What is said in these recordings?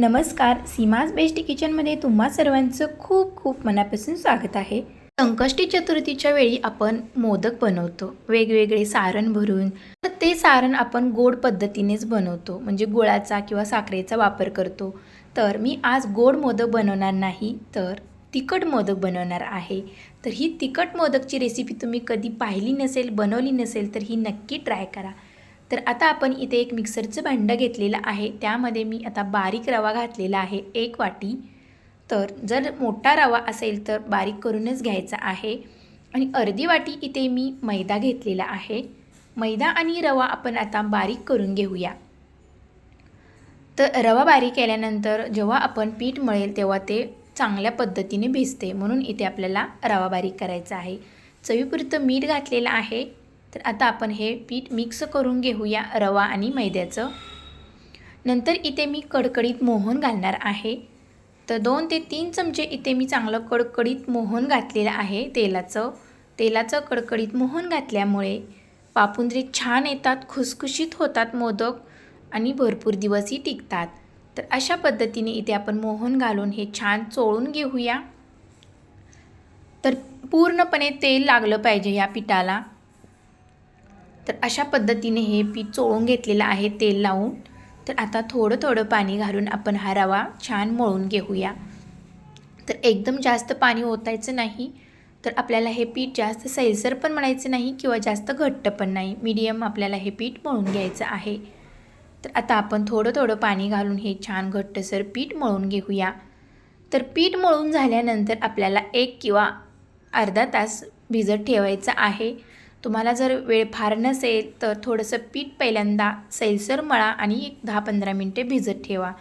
नमस्कार सीमाज बेस्ट किचनमध्ये तुम्हा सर्वांचं खूप खूप मनापासून स्वागत आहे. संकष्टी चतुर्थीच्या वेळी आपण मोदक बनवतो. वेगवेगळे सारण भरून तर ते सारण आपण गोड पद्धतीनेच बनवतो. म्हणजे गुळाचा किंवा साखरेचा वापर करतो. तर मी आज गोड मोदक बनवणार नाही तर तिखट मोदक बनवणार आहे. तर ही तिखट मोदकची रेसिपी तुम्ही कधी पाहिली नसेल बनवली नसेल तर ही नक्की ट्राय करा. तर आता आपण इथे एक मिक्सरचं भांडं घेतलेलं आहे. त्यामध्ये मी आता बारीक रवा घातलेला आहे एक वाटी. तर जर मोठा रवा असेल तर बारीक करूनच घ्यायचा आहे. आणि अर्धी वाटी इथे मी मैदा घेतलेला आहे. मैदा आणि रवा आपण आता बारीक करून घेऊया. तर रवा बारीक केल्यानंतर जेव्हा आपण पीठ मळेल तेव्हा ते चांगल्या पद्धतीने भिजते. म्हणून इथे आपल्याला रवा बारीक करायचा आहे. चवीपुरतं मीठ घातलेलं आहे. तर आता आपण हे पीठ मिक्स करून घेऊया रवा आणि मैद्याचं. नंतर इथे मी कडकडीत मोहन घालणार आहे. तर दोन ते तीन चमचे इथे मी चांगलं कडकडीत मोहन घातलेलं आहे तेलाचं. तेलाचं कडकडीत मोहन घातल्यामुळे पापुंद्रे छान येतात खुसखुशीत होतात मोदक आणि भरपूर दिवसही टिकतात. तर अशा पद्धतीने इथे आपण मोहन घालून हे छान चोळून घेऊया. तर पूर्णपणे तेल लागलं पाहिजे या पिठाला. तर अशा पद्धतीने हे पीठ चोळून घेतलेलं आहे तेल लावून. तर आता थोडं थोडं पाणी घालून आपण हा रवा छान मळून घेऊया. तर एकदम जास्त पाणी ओतायचं नाही. तर आपल्याला हे पीठ जास्त सैलसर पण म्हणायचं नाही किंवा जास्त घट्ट पण नाही. मीडियम आपल्याला हे पीठ मळून घ्यायचं आहे. तर आता आपण थोडं थोडं पाणी घालून हे छान घट्टसर पीठ मळून घेऊया. तर पीठ मळून झाल्यानंतर आपल्याला एक किंवा अर्धा तास भिजत ठेवायचं आहे. तुम्हाला जर वेळ फार नसेल तर थोडंसं पीठ पहिल्यांदा सैलसर मळा आणि एक दहा पंधरा मिनटे भिजत ठेवा.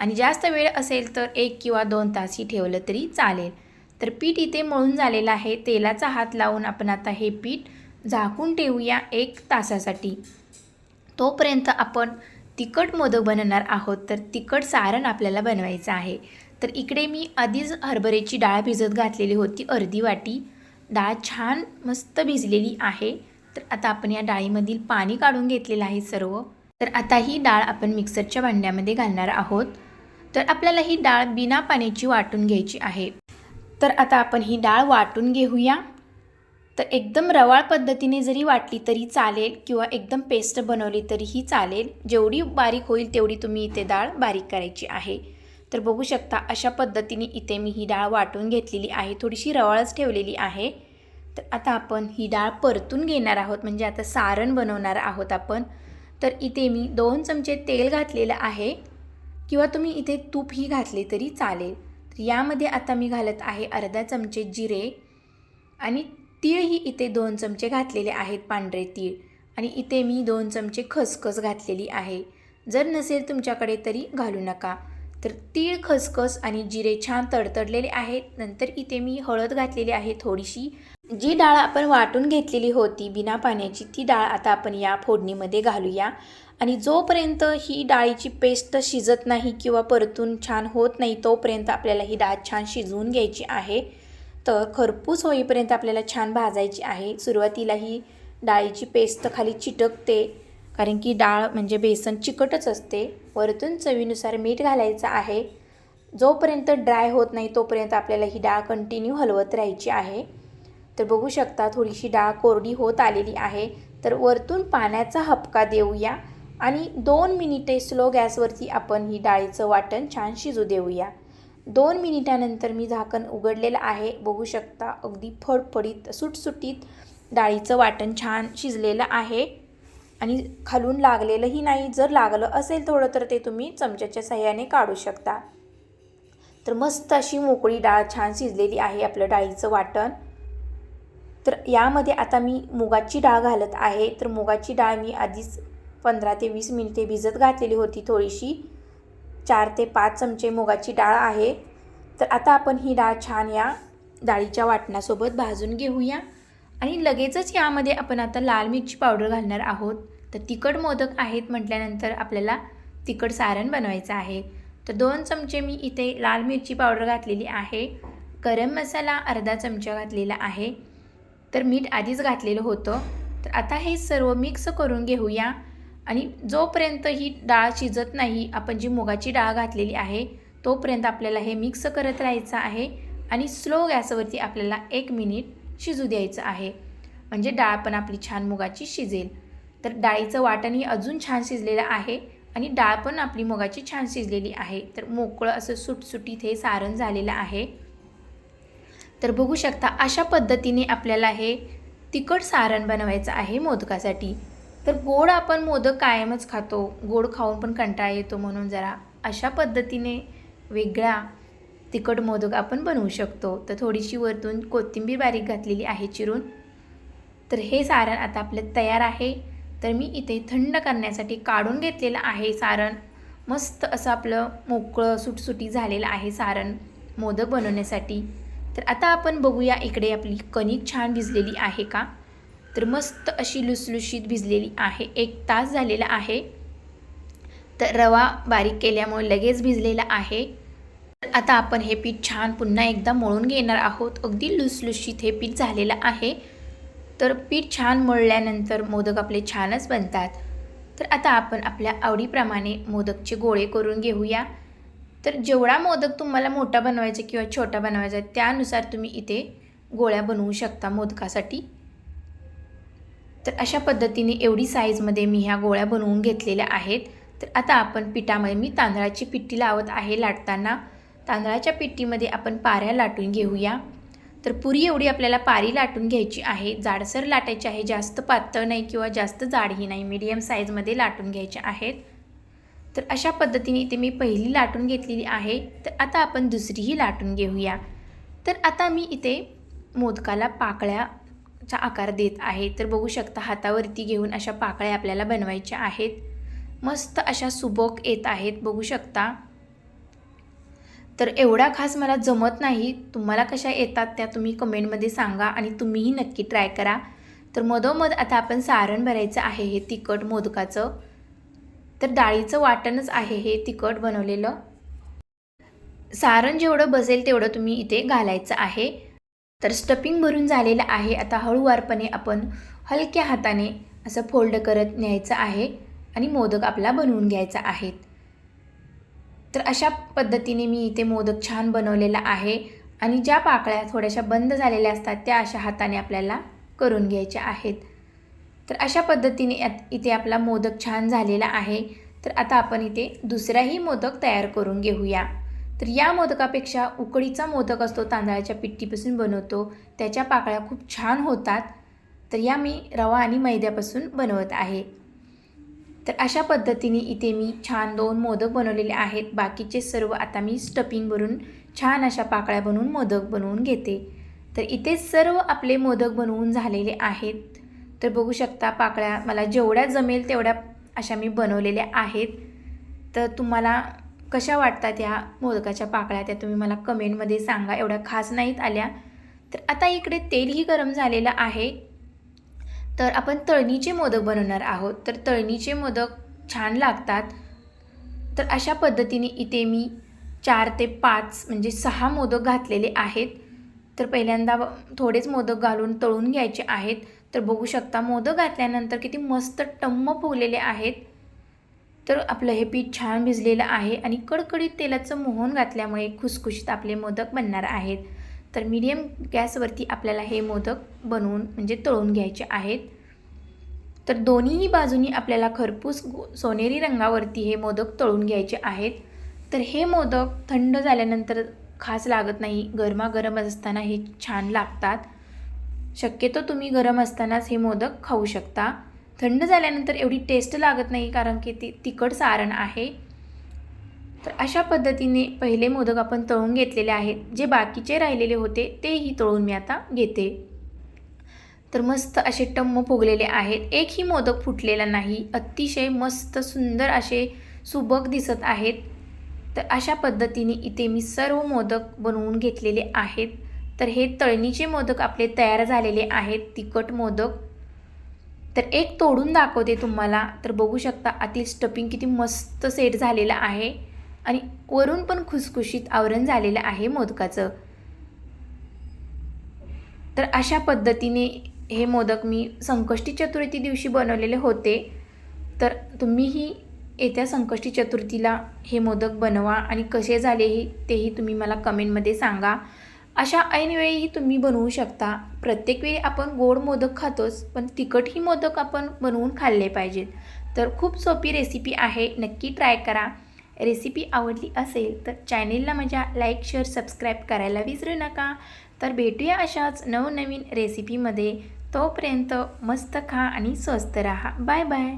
आणि जास्त वेळ असेल तर एक किंवा दोन तासही ठेवलं तरी चालेल. तर पीठ इथे मळून झालेलं आहे. तेलाचा हात लावून आपण आता हे पीठ झाकून ठेवूया एक तासासाठी. तोपर्यंत आपण तिखट मोदक बनवणार आहोत. तर तिखट सारण आपल्याला बनवायचं आहे. तर इकडे मी आधीच हरभऱ्याची डाळ भिजत घातलेली होती. अर्धी वाटी. डाळ छान मस्त भिजलेली आहे. तर आता आपण या डाळीमधील पाणी काढून घेतलेलं आहे सर्व. तर आता ही डाळ आपण मिक्सरच्या भांड्यामध्ये घालणार आहोत. तर आपल्याला ही डाळ बिना पाण्याची वाटून घ्यायची आहे. तर आता आपण ही डाळ वाटून घेऊया. तर एकदम रवाळ पद्धतीने जरी वाटली तरी चालेल किंवा एकदम पेस्ट बनवली तरीही चालेल. जेवढी बारीक होईल तेवढी तुम्ही इथे डाळ बारीक करायची आहे. तर बघू शकता अशा पद्धतीने इथे मी ही डाळ वाटून घेतलेली आहे थोडीशी रवाळच ठेवलेली आहे. तर आता आपण ही डाळ परतून घेणार आहोत म्हणजे आता सारण बनवणार आहोत आपण. तर इथे मी दोन चमचे तेल घातलेलं आहे किंवा तुम्ही इथे तूपही घातले तरी चालेल. तर यामध्ये आता मी घालत आहे अर्धा चमचे जिरे आणि तीळही इथे दोन चमचे घातलेले आहेत पांढरे तीळ. आणि इथे मी दोन चमचे खसखस घातलेली आहे. जर नसेल तुमच्याकडे तरी घालू नका. तर तीळ खसखस आणि जिरे छान तडतडलेले आहेत. नंतर इथे मी हळद घातलेली आहे थोडीशी. जी डाळ आपण वाटून घेतलेली होती बिना पाण्याची ती डाळ आता आपण या फोडणीमध्ये घालूया. आणि जोपर्यंत ही डाळीची पेस्ट शिजत नाही किंवा परतून छान होत नाही तोपर्यंत आपल्याला ही डाळ छान शिजवून घ्यायची आहे. तर खरपूस होईपर्यंत आपल्याला छान भाजायची आहे. सुरुवातीला ही डाळीची पेस्ट खाली चिटकते. कारण की डाळ म्हणजे बेसन चिकटच असते. वरतून चवीनुसार मीठ घालायचं आहे. जोपर्यंत ड्राय होत नाही तोपर्यंत आपल्याला ही डाळ कंटिन्यू हलवत राहायची आहे. तर बघू शकता थोडीशी डाळ कोरडी होत आलेली आहे. तर वरतून पाण्याचा हपका देऊया आणि दोन मिनिटे स्लो गॅसवरती आपण ही डाळीचं वाटण छान शिजू देऊया. दोन मिनिटानंतर मी झाकण उघडलेलं आहे. बघू शकता अगदी फडफडीत सुटसुटीत डाळीचं वाटण छान शिजलेलं आहे. आणि खालून लागलेलंही नाही. जर लागलं असेल थोडं तर ते तुम्ही चमच्याच्या सहाय्याने काढू शकता. तर मस्त अशी मोकळी डाळ छान शिजलेली आहे आपलं डाळीचं वाटण. तर यामध्ये आता मी मुगाची डाळ घालत आहे. तर मुगाची डाळ मी आधीच पंधरा ते वीस मिनिटे भिजत घातलेली होती थोडीशी. चार ते पाच चमचे मुगाची डाळ आहे. तर आता आपण ही डाळ छान या डाळीच्या वाटणासोबत भाजून घेऊया. आणि लगेचच यामध्ये आपण आता लाल मिरची पावडर घालणार आहोत. तर तिखट मोदक आहेत म्हटल्यानंतर आपल्याला तिखट सारण बनवायचं आहे. तर दोन चमचे मी इथे लाल मिरची पावडर घातलेली आहे. गरम मसाला अर्धा चमचा घातलेला आहे. तर मीठ आधीच घातलेलं होतं. तर आता हे सर्व मिक्स करून घेऊया. आणि जोपर्यंत ही डाळ शिजत नाही आपण जी मुगाची डाळ घातलेली आहे तोपर्यंत आपल्याला हे मिक्स करत राहायचं आहे आणि स्लो गॅसवरती आपल्याला एक मिनिट शिजू द्यायचं आहे. म्हणजे डाळ पण आपली छान मुगाची शिजेल. तर डाळीचं वाटणही अजून छान शिजलेलं आहे आणि डाळ पण आपली मुगाची छान शिजलेली आहे. तर मोकळं असं सुटसुटीत हे सारण झालेलं आहे. तर बघू शकता अशा पद्धतीने आपल्याला हे तिखट सारण बनवायचं आहे मोदकासाठी. तर गोड आपण मोदक कायमच खातो गोड खाऊन पण कंटाळा येतो म्हणून जरा अशा पद्धतीने वेगळा तिखट मोदक आपण बनवू शकतो. तर थोडीशी वरतून कोथिंबीर बारीक घातलेली आहे चिरून. तर हे सारण आता आपलं तयार आहे. तर मी इथे थंड करण्यासाठी काढून घेतलेलं आहे सारण. मस्त असं आपलं मोकळं सुटसुटी झालेलं आहे सारण मोदक बनवण्यासाठी. तर आता आपण बघूया इकडे आपली कणिक छान भिजलेली आहे का? तर मस्त अशी लुसलुशीत भिजलेली आहे. एक तास झालेला आहे. तर रवा बारीक केल्यामुळे लगेच भिजलेला आहे. तर आता आपण हे पीठ छान पुन्हा एकदा मळून घेणार आहोत. अगदी लुसलुशीत हे पीठ झालेलं आहे. तर पीठ छान मळल्यानंतर मोदक आपले छानच बनतात. तर आता आपण आपल्या आवडीप्रमाणे मोदकचे गोळे करून घेऊया. तर जेवढा मोदक तुम्हाला मोठा बनवायचा किंवा छोटा बनवायचा त्यानुसार तुम्ही इथे गोळ्या बनवू शकता मोदकासाठी. तर अशा पद्धतीने एवढी साईजमध्ये मी ह्या गोळ्या बनवून घेतलेल्या आहेत. तर आता आपण पिठामध्ये मी तांदळाची पिठी लावत आहे लाटताना. तांदळाच्या पिठीमध्ये आपण पाऱ्या लाटून घेऊया. तर पुरी एवढी आपल्याला पारी लाटून घ्यायची आहे. जाडसर लाटायची आहे. जास्त पातळ नाही किंवा जास्त जाडही नाही. मीडियम साईजमध्ये लाटून घ्यायचे आहेत. तर अशा पद्धतीने इथे मी पहिली लाटून घेतलेली आहे. तर आता आपण दुसरीही लाटून घेऊया. तर आता मी इथे मोदकाला पाकळ्याचा आकार देत आहे. तर बघू शकता हातावरती घेऊन अशा पाकळ्या आपल्याला बनवायच्या आहेत. मस्त अशा सुबक येत आहेत. बघू शकता. तर एवढा खास मला जमत नाही. तुम्हाला कशा येतात त्या तुम्ही कमेंटमध्ये सांगा आणि तुम्हीही नक्की ट्राय करा. तर मधोमध आता आपण सारण भरायचं आहे हे तिखट मोदकाचं. तर डाळीचं वाटणच आहे हे तिखट बनवलेलं. सारण जेवढं बसेल तेवढं तुम्ही इथे घालायचं आहे. तर स्टपिंग भरून झालेलं आहे. आता हळूवारपणे आपण हलक्या हाताने असं फोल्ड करत न्यायचं आहे आणि मोदक आपला बनवून घ्यायचा आहेत तर अशा पद्धतीने मी इथे मोदक छान बनवलेला आहे. आणि ज्या पाकळ्या थोड्याशा बंद झालेल्या असतात त्या अशा हाताने आपल्याला करून घ्यायच्या आहेत. तर अशा पद्धतीने इथे आपला मोदक छान झालेला आहे. तर आता आपण इथे दुसराही मोदक तयार करून घेऊया. तर या मोदकापेक्षा उकडीचा मोदक असतो तांदळाच्या पिठीपासून बनवतो. त्याच्या पाकळ्या खूप छान होतात. तर या मी रवा आणि मैद्यापासून बनवत आहे. तर अशा पद्धतीने इथे मी छान दोन मोदक बनवलेले आहेत. बाकीचे सर्व आता मी स्टफिंग भरून छान अशा पाकळ्या बनवून मोदक बनवून घेते. तर इथे सर्व आपले मोदक बनवून झालेले आहेत. तर बघू शकता पाकळ्या मला जेवढ्या जमेल तेवढ्या अशा मी बनवलेल्या आहेत. तर तुम्हाला कशा वाटतात ह्या मोदकाच्या पाकळ्या त्या तुम्ही मला कमेंटमध्ये सांगा. एवढ्या खास नाहीत आल्या. तर आता इकडे तेलही गरम झालेलं आहे. तर आपण तळणीचे मोदक बनवणार आहोत. तर तळणीचे मोदक छान लागतात. तर अशा पद्धतीने इथे मी चार ते पाच म्हणजे सहा मोदक घातलेले आहेत. तर पहिल्यांदा थोडेच मोदक घालून तळून घ्यायचे आहेत. तर बघू शकता मोदक घातल्यानंतर किती मस्त टम्म फुगलेले आहेत. तर आपलं हे पीठ छान भिजलेलं आहे आणि कडकडीत तेलाचं मोहन घातल्यामुळे खुसखुशीत आपले मोदक बनणार आहेत. तर मीडियम गॅसवरती आपल्याला हे मोदक बनवून म्हणजे तळून घ्यायचे आहेत. तर दोन्हीही बाजूनी आपल्याला खरपूस सोनेरी रंगावरती हे मोदक तळून घ्यायचे आहेत. तर हे मोदक थंड झाल्यानंतर खास लागत नाही गरमागरम असताना हे छान लागतात. शक्यतो तुम्ही गरम असतानाच हे मोदक खाऊ शकता. थंड झाल्यानंतर एवढी टेस्ट लागत नाही कारण की ती तिखट सारण आहे. तर अशा पद्धतीने पहिले मोदक आपण तळून घेतलेले आहेत. जे बाकीचे राहिलेले होते तेही तळून मी आता घेते. तर मस्त असे टम्म फुगलेले आहेत. एकही मोदक फुटलेला नाही. अतिशय मस्त सुंदर असे सुबक दिसत आहेत. तर अशा पद्धतीने इथे मी सर्व मोदक बनवून घेतलेले आहेत. तर हे तळणीचे मोदक आपले तयार झालेले आहेत. तिखट मोदक. तर एक तोडून दाखवते तुम्हाला. तर बघू शकता आतील स्टपिंग किती मस्त सेट झालेलं आहे. आणि वरून पण खुसखुशीत आवरण झालेलं आहे मोदकाचं. तर अशा पद्धतीने हे मोदक मी संकष्टी चतुर्थी दिवशी बनवलेले होते. तर तुम्हीही येत्या संकष्टी चतुर्थीला हे मोदक बनवा आणि कसे झाले हे तेही तुम्ही मला कमेंटमध्ये सांगा. अशा ऐनवेळीही तुम्ही बनवू शकता. प्रत्येक वेळी आपण गोड मोदक खातोच पण तिखटही मोदक आपण बनवून खाल्ले पाहिजेत. तर खूप सोपी रेसिपी आहे नक्की ट्राय करा. रेसिपी आवडली असेल तर चॅनेलला माझ्या लाईक शेअर सबस्क्राईब करायला विसरू नका. तर भेटूया अशाच नवनवीन रेसिपीमध्ये तोपर्यंत मस्त खा आणि स्वस्त रहा. Bye bye